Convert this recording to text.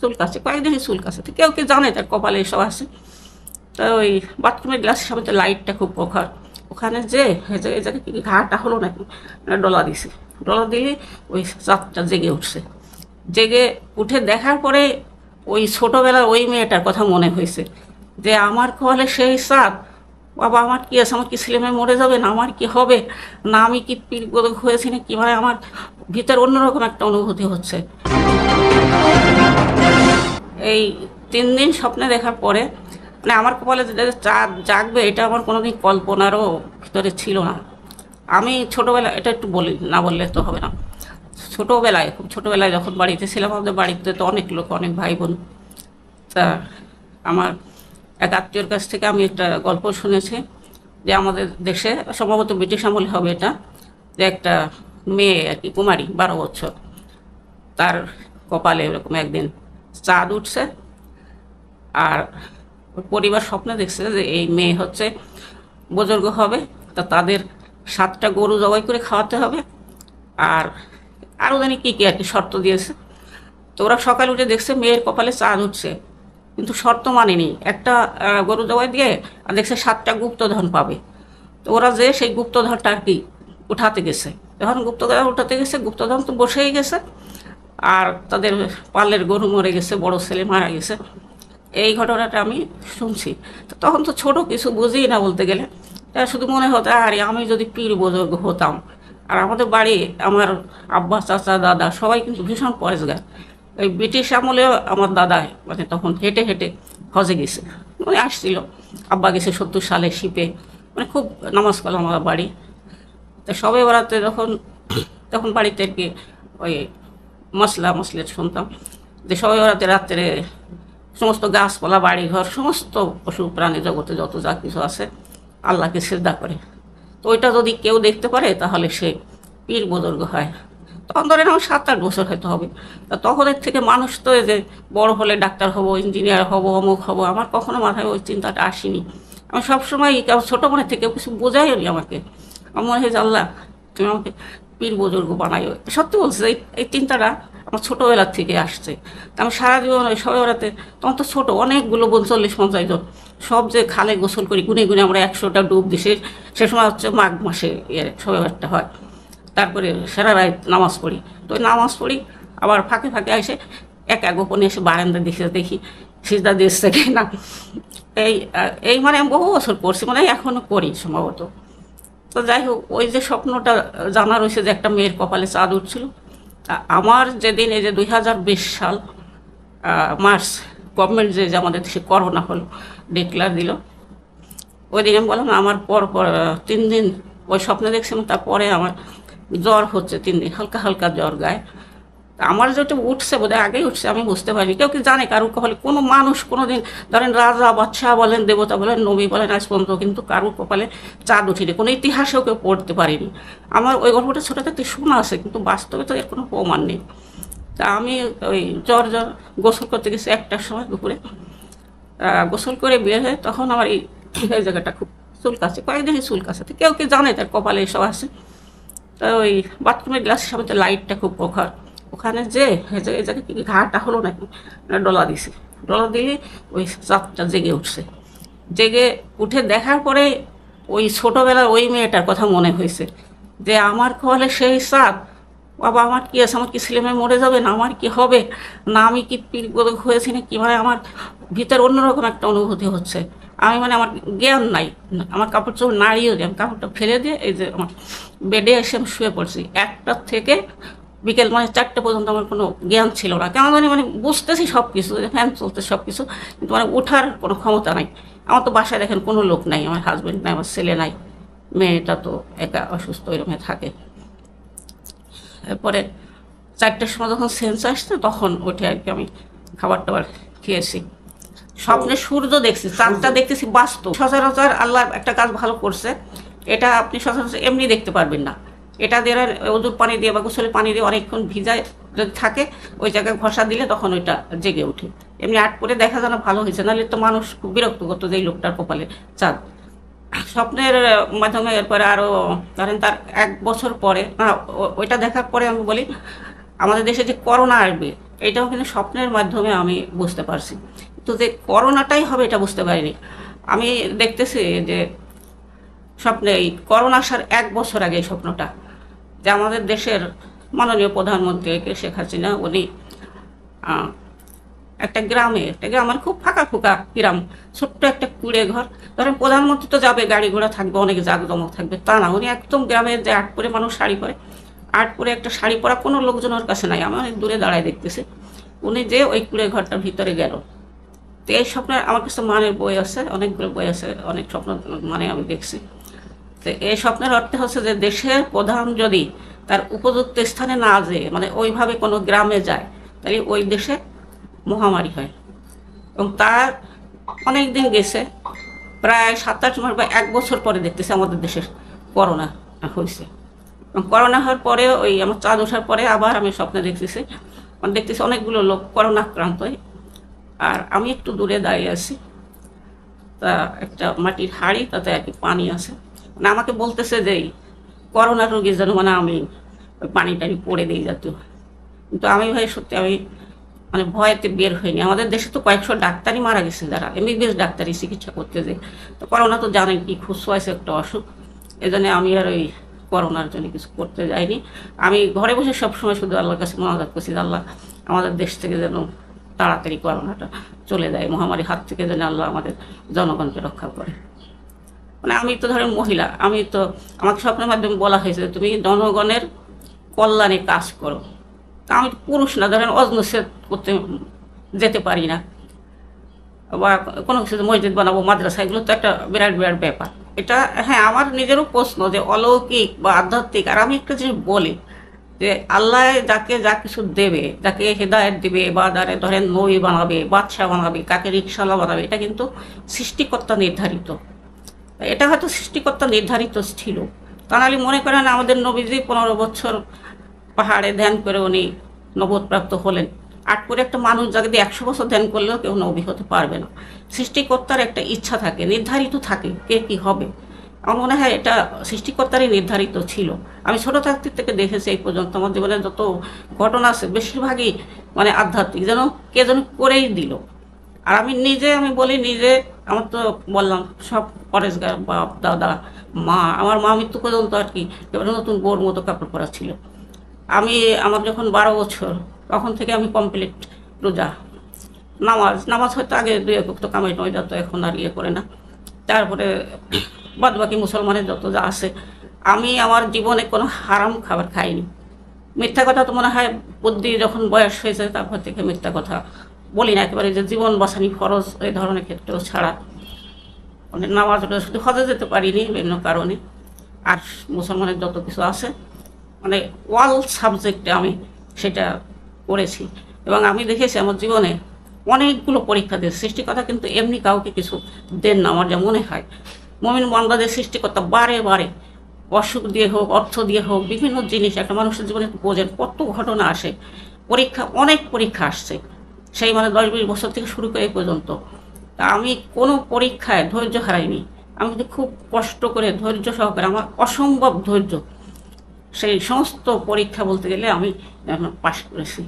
চুলকাছে কয়েকদিনই চুলকাছে তো কেউ কেউ জানে তার কপালে এসব আছে। তো ওই বাথরুমের গ্লাসের সামনে তো লাইটটা খুব প্রখর ওখানে যে জায়গায় কি ঘাটা হলো নাকি? ডলা দিছে। ডলা দিলে ওই চাঁদটা জেগে উঠছে। জেগে উঠে দেখার পরে ওই ছোটোবেলার ওই মেয়েটার কথা মনে হয়েছে। যে আমার কপালে সেই চাঁদ বাবা, আমার কি আছে? আমার কি ছেলে মেয়ে মরে যাবে? না, আমার কি হবে? না, আমি কি হয়েছি না কীভাবে আমার ভিতর অন্যরকম একটা অনুভূতি হচ্ছে। এই তিন দিন স্বপ্নে দেখার পরে মানে আমার কপালে চাঁদ জাগবে, এটা আমার কোনোদিন কল্পনারও ভিতরে ছিল না। আমি ছোটোবেলা এটা একটু বলি, না বললে তো হবে না। ছোটোবেলায়, খুব ছোটোবেলায় যখন বাড়িতে ছিলাম, আমাদের বাড়িতে তো অনেক লোক, অনেক ভাই বোন তা আমার এক আত্মীয়র কাছ থেকে আমি একটা গল্প শুনেছি যে আমাদের দেশে সম্ভবত ব্রিটিশ আমলে হবে এটা, যে একটা মেয়ে আর কি, কুমারী, বারো বছর। তার কপালে এরকম একদিন চাঁদ উঠছে। আর পরিবার স্বপ্নে দেখছে যে এই মেয়ে হচ্ছে বুজুর্গ হবে, তা তাদের সাতটা গরু জবাই করে খাওয়াতে হবে। আর আরও জানি কী কী আর কি শর্ত দিয়েছে। তো ওরা সকালে উঠে দেখছে মেয়ের কপালে চাঁদ উঠছে, কিন্তু শর্ত মানেনি। একটা গরু জবাই দিয়ে আর দেখছে সাতটা গুপ্তধন পাবে। তো ওরা যে সেই গুপ্তধনটা আর কি উঠাতে গেছে। যখন গুপ্তধন উঠাতে গেছে, গুপ্তধন তো বসেই গেছে। আর তাদের পালের গরু মরে গেছে, বড় ছেলে মারা গেছে। এই ঘটনাটা আমি শুনছি। তখন তো ছোট, কিছু বুঝি না বলতে গেলে। শুধু মনে হতো, আরে আমি যদি পীর বুজুর্গ হতাম। আর আমাদের বাড়ি, আমার আব্বা, চাচা, দাদা সবাই কিন্তু ভীষণ পরেশগার। ওই ব্রিটিশ আমলেও আমার দাদা মানে তখন হেঁটে হেঁটে হজে গেছে। মানে আসছিল, আব্বা গেছে সত্তর সালে শিপে। মানে খুব নামাজ কালাম আমার বাড়ি। তা সবে বেড়াতে যখন তখন বাড়িতে আর কি ওই মশলা মশলা শুনতাম। যে সবাই বেড়াতে রাত্রে সমস্ত গাছপালা, বাড়িঘর, সমস্ত পশু প্রাণী জগতে যত যা কিছু আছে, আল্লাহকে শ্রদ্ধা করে। তো ওইটা যদি কেউ দেখতে পারে, তাহলে সে পীর বুজুর্গ হয়। তখন ধরেন আমার সাত আট বছর হয়তো হবে। তা তখনের থেকে মানুষ তো যে বড় হলে ডাক্তার হব, ইঞ্জিনিয়ার হব, অমুক হব, আমার কখনো মাথায় ওই চিন্তাটা আসেনি। আমি সবসময় ছোটো মনে থেকে কিছু বোঝাইনি আমাকে। আমার মনে হয় আল্লাহ তুমি আমাকে পীর বুজুর্গ বানাই। সত্যি বলছি, এই এই চিন্তাটা আমার ছোটোবেলার থেকে আসছে। তা আমি সারা জীবন ওই সবাই বেড়াতে, তখন তো ছোটো, অনেকগুলো বোন চল্লিশ পঞ্চাশ জন। সব যে খালে গোসল করি, গুনে গুনে আমরা একশোটা ডুব দিই। সে সময় হচ্ছে মাঘ মাসে ইয়ে সবাই একটা হয়। তারপরে সারা রাত নামাজ পড়ি। তো নামাজ পড়ি, আবার ফাঁকে ফাঁকে এসে এক এক গোপনে এসে বারান্দা দেখে দেখি সিজদা দিচ্ছে কিনা। এই এই মানে আমি বহু বছর করছি মানে এখনও করি সম্ভবত। তো যাই হোক, ওই যে স্বপ্নটা জানা রয়েছে যে একটা মেয়ের কপালে চাঁদ উঠছিল। আমার যেদিন এই যে দুই হাজার বিশ সাল মার্চ গভর্নমেন্ট যে আমাদের দেশে করোনা হলো ডিক্লার দিল ওই দিন আমি বললাম, আমার পর পর তিন দিন ওই স্বপ্নে দেখছিলাম, তারপরে আমার জ্বর হচ্ছে তিন দিন, হালকা হালকা জ্বর গায়ে। আমার যেটা উঠছে বোধহয় আগেই উঠছে, আমি বুঝতে পারিনি। কেউ কি জানে কারুর কপালে কোনো মানুষ কোনো দিন ধরেন রাজা বাদশাহ বলেন, দেবতা বলেন, নবী বলেন, আজ পর্যন্ত কিন্তু কারুর কপালে চাঁদ উঠিনি। কোনো ইতিহাসেও কেউ পড়তে পারিনি। আমার ওই গল্পটা ছোটো থেকে শোনা আছে, কিন্তু বাস্তবে তো এর কোনো প্রমাণ নেই। তা আমি ওই জ্বর জ্বর গোসল করতে গেছি একটার সময় দুপুরে। গোসল করে বের হয়ে তখন আমার এই জায়গাটা খুব চুলকাছে কয়েকদিনই চুলকাছে তো কেউ কেউ জানে তার কপালে এসব আছে? তা ওই বাথরুমের গ্লাসের সামনে লাইটটা খুব প্রখর। ওখানে যে এই কি ঘাটা হলো নাকি ডলা দিছে। ডলা দিলে ওই চাঁদটা জেগে উঠছে। জেগে উঠে দেখার পরে ওই ছোটোবেলার ওই মেয়েটার কথা মনে হয়েছে যে, আমার কপালে সেই চাঁদ। বাবা, আমার কি আছে? আমার কি ছেলে মেয়ে মরে যাবে না? আমার কি হবে? না আমি কি পীড় হয়েছি না কীভাবে আমার ভিতর অন্যরকম একটা অনুভূতি হচ্ছে। আমি মানে আমার জ্ঞান নাই। আমার কাপড় চোপড় নাড়িয়েও আমি কাপড়টা ফেলে দিয়ে এই যে আমার বেডে এসে আমি শুয়ে পড়ছি। একটার থেকে বিকেল মানে চারটে পর্যন্ত আমার কোনো জ্ঞান ছিল না। কেন জানি মানে বুঝতেছি সব কিছু ফ্যান চলতে সব কিছু কিন্তু মানে ওঠার কোনো ক্ষমতা নাই। আমার তো বাসায় দেখেন কোনো লোক নাই আমার হাজব্যান্ড নাই আমার ছেলে নাই মেয়েটা তো একা অসুস্থ এরকম থাকে। এরপরে চারটের সময় যখন সেন্স আসছে তখন ওঠে আর কি আমি খাবার টাবার খেয়েছি। স্বপ্নে সূর্য দেখছি চাঁদটা দেখতেছি বাস্তব। সচরাচর আল্লাহ একটা কাজ ভালো করছে এটা আপনি সচরাচর এমনি দেখতে পারবেন না। এটা দিয়ে ওদুর পানি দিয়ে বা গোসলের পানি দিয়ে অনেকক্ষণ ভিজায় যদি থাকে, ওই জায়গায় ঘষা দিলে তখন ওইটা জেগে ওঠে। এমনি আট করে দেখা যেন ভালো হয়েছে, নাহলে তো মানুষ খুব বিরক্ত করতো যে এই লোকটার কপালে চাঁদ। স্বপ্নের মাধ্যমে এরপরে আরও ধরেন তার এক বছর পরে, না ওইটা দেখার পরে আমি বলি, আমাদের দেশে যে করোনা আসবে, এটাও কিন্তু স্বপ্নের মাধ্যমে আমি বুঝতে পারছি। তো যে করোনাটাই হবে এটা বুঝতে পারিনি। আমি দেখতেছি যে স্বপ্নে এই করোনা আসার এক বছর আগে এই স্বপ্নটা। যে আমাদের দেশের মাননীয় প্রধানমন্ত্রী শেখ হাসিনা, উনি একটা গ্রামে, একটা গ্রাম মানে খুব ফাঁকা ফুকা গ্রাম, ছোট্ট একটা কুড়ে ঘর। ধরেন প্রধানমন্ত্রী তো যাবে, গাড়ি ঘোড়া থাকবে, অনেক জাঁকজমক থাকবে। তা না, উনি একদম গ্রামে যে আট পরে মানুষ শাড়ি পরে, আট পরে একটা শাড়ি পরা কোনো লোকজন ওর কাছে নাই। আমি অনেক দূরে দাঁড়ায় দেখতেছি। উনি যে ওই কুড়ে ঘরটার ভিতরে গেল। তো এই স্বপ্নের, আমার কাছে মানের বই আছে, অনেকগুলো বই আছে, অনেক স্বপ্ন মানে আমি দেখছি। তো এই স্বপ্নের অর্থ হচ্ছে যে দেশের প্রধান যদি তার উপযুক্ত স্থানে না যেয়ে মানে ওইভাবে কোনো গ্রামে যায়, তাহলে ওই দেশে মহামারী হয়। এবং তার অনেক দিন গেছে, প্রায় সাত আট মাস বা এক বছর পরে দেখতেছে আমাদের দেশের করোনা হয়েছে। এবং করোনা হওয়ার পরে ওই আমার চাঁদ ওঠার পরে আবার আমি স্বপ্নে দেখতেছি মানে দেখতেছি অনেকগুলো লোক করোনা আক্রান্ত হয়, আর আমি একটু দূরে দাঁড়িয়ে আছি। তা একটা মাটির হাঁড়ি, তাতে আর কি পানি আছে। মানে আমাকে বলতেছে যে করোনা রোগী যেন মানে আমি ওই পানি টানি পড়ে দিয়ে যেত কিন্তু আমি ভাই সত্যি আমি মানে ভয়েতে বের হয়নি আমাদের দেশে তো কয়েকশো ডাক্তারই মারা গেছে যারা, এমবিবিএস ডাক্তারই চিকিৎসা করতে যে। তো করোনা তো জানেন কি খুশওয়াইছে একটা অসুখ। এই জন্য আমি আর ওই করোনার জন্য কিছু করতে যাইনি। আমি ঘরে বসে সবসময় শুধু আল্লাহর কাছে মনাজাত করছি আল্লাহ আমাদের দেশ থেকে যেন তাড়াতাড়ি করোনাটা চলে যায়, মহামারীর হাত থেকে যেন আল্লাহ আমাদের জনগণকে রক্ষা করে। মানে আমি তো ধরেন মহিলা, আমি তো, আমাকে স্বপ্নের মাধ্যমে বলা হয়েছে তুমি জনগণের কল্যাণে কাজ করো। তা আমি পুরুষ না, ধরেন অজনসেদ করতে যেতে পারি না। বা কোনো কিছু মসজিদ বানাবো, মাদ্রাসা, এগুলো তো একটা বিরাট বিরাট ব্যাপার। এটা হ্যাঁ আমার নিজেরও প্রশ্ন যে অলৌকিক বা আধ্যাত্মিক, আর আমি একটা জিনিস বলি যে আল্লাহ যাকে যা কিছু দেবে, যাকে হেদায়ত দেবে, বা যারে ধরেন নই বানাবে, বাদশাহ বানাবে, কাকে রিক্সাওয়ালা বানাবে, এটা কিন্তু সৃষ্টিকর্তা নির্ধারিত। এটা হয়তো সৃষ্টিকর্তা নির্ধারিত ছিল। তা মনে করেন আমাদের নবীজি পনেরো বছর পাহাড়ে ধ্যান করে উনি নবোধপ্রাপ্ত হলেন। আট করে একটা মানুষ যাকে দিয়ে একশো বছর ধ্যান করলেও কেউ নবী হতে পারবে না। সৃষ্টিকর্তার একটা ইচ্ছা থাকে, নির্ধারিত থাকে কে কি হবে। আমার মনে হয় এটা সৃষ্টিকর্তারই নির্ধারিত ছিল। আমি ছোটো থাকতে থেকে দেখেছি এই পর্যন্ত আমার জীবনে যত ঘটনা আছে, বেশিরভাগই মানে আধ্যাত্মিক। যেন কে যেন করেই দিল। আর আমি নিজে, আমি বলি নিজে, আমার তো বললাম, সব পরেশগার বাপ, দাদা, মা, আমার মা মৃত্যু পর্যন্ত আর কি নতুন বোর মতো কাপড় পরা ছিল। আমি, আমার যখন বারো বছর, তখন থেকে আমি কমপ্লিট রোজা। নামাজ নামাজ হয়তো আগে দুই একক তো কামাই, নয় যত এখন আর ইয়ে করে না। তারপরে বাদ বাকি মুসলমানের যত যা আছে, আমি আমার জীবনে কোনো হারাম খাবার খাইনি। মিথ্যা কথা তো মনে হয় বুদ্ধি যখন বয়স হয়েছে, তারপর থেকে মিথ্যা কথা বলি না একেবারে যে জীবন বাঁচানি ফরজ এই ধরনের ক্ষেত্রেও ছাড়া। মানে নামাজ শুধু হজে যেতে পারিনি বিভিন্ন কারণে। আর মুসলমানের যত কিছু আছে মানে ওয়াল সাবজেক্টে আমি সেটা করেছি। এবং আমি দেখেছি আমার জীবনে অনেকগুলো পরীক্ষা দিয়ে সৃষ্টিকর্তা কিন্তু এমনি কাউকে কিছু দেন না আমার যা মনে হয়। মমিন বান্দাদের সৃষ্টিকর্তা বারে বারে অসুখ দিয়ে হোক, অর্থ দিয়ে হোক, বিভিন্ন জিনিস একটা মানুষের জীবনে বোঝেন কত ঘটনা আসে। পরীক্ষা, অনেক পরীক্ষা আসছে। সেই মানে দশ বিশ বছর থেকে শুরু করে পর্যন্ত। আমি কোনো পরীক্ষায় ধৈর্য হারাইনি। আমি কিন্তু খুব কষ্ট করে ধৈর্য সহকারে, আমার অসম্ভব ধৈর্য। সেই সমস্ত পরীক্ষা বলতে গেলে আমি পাশ করেছি।